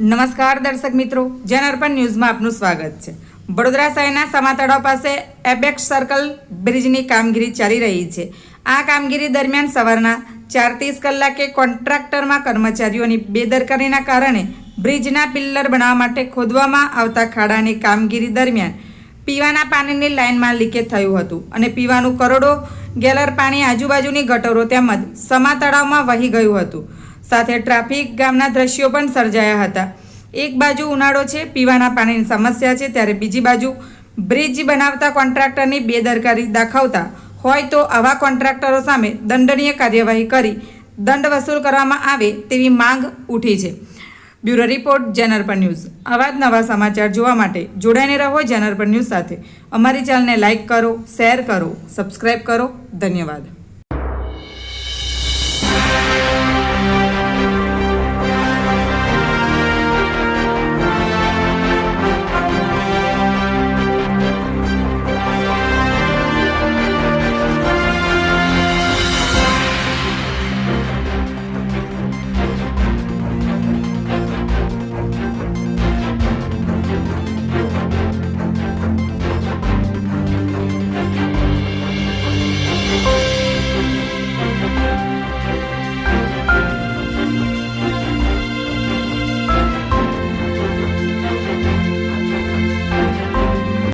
નમસ્કાર દર્શક મિત્રો જન અર્પણ ન્યૂઝમાં આપનું સ્વાગત છે. વડોદરા શહેરના સમાતળાવ પાસે એબેક્સ સર્કલ બ્રિજની કામગીરી ચાલી રહી છે. આ કામગીરી દરમિયાન સવારના ચાર ત્રીસ કલાકે કોન્ટ્રાક્ટરમાં કર્મચારીઓની બેદરકારીના કારણે બ્રિજના પિલ્લર બનાવવા માટે ખોદવામાં આવતા ખાડાની કામગીરી દરમિયાન પીવાના પાણીની લાઇનમાં લીકેજ થયું હતું અને પીવાનું કરોડો ગેલર પાણી આજુબાજુની ગટરો તેમજ સમા તળાવમાં વહી ગયું હતું. સાથે ટ્રાફિક ગામના દ્રશ્યો પણ સર્જાયા હતા. એક બાજુ ઉનાળો છે, પીવાના પાણીની સમસ્યા છે, ત્યારે બીજી બાજુ બ્રિજ બનાવતા કોન્ટ્રાક્ટરની બેદરકારી દાખવતા હોય તો આવા કોન્ટ્રાક્ટરો સામે દંડનીય કાર્યવાહી કરી દંડ વસૂલ કરવામાં આવે તેવી માંગ ઉઠી છે. બ્યુરો રિપોર્ટ જનરપર ન્યૂઝ. આવા જ નવા સમાચાર જોવા માટે જોડાઈને રહો જનરપર ન્યૂઝ સાથે. અમારી ચેનલને લાઇક કરો, શેર કરો સબસ્ક્રાઈબ કરો. ધન્યવાદ.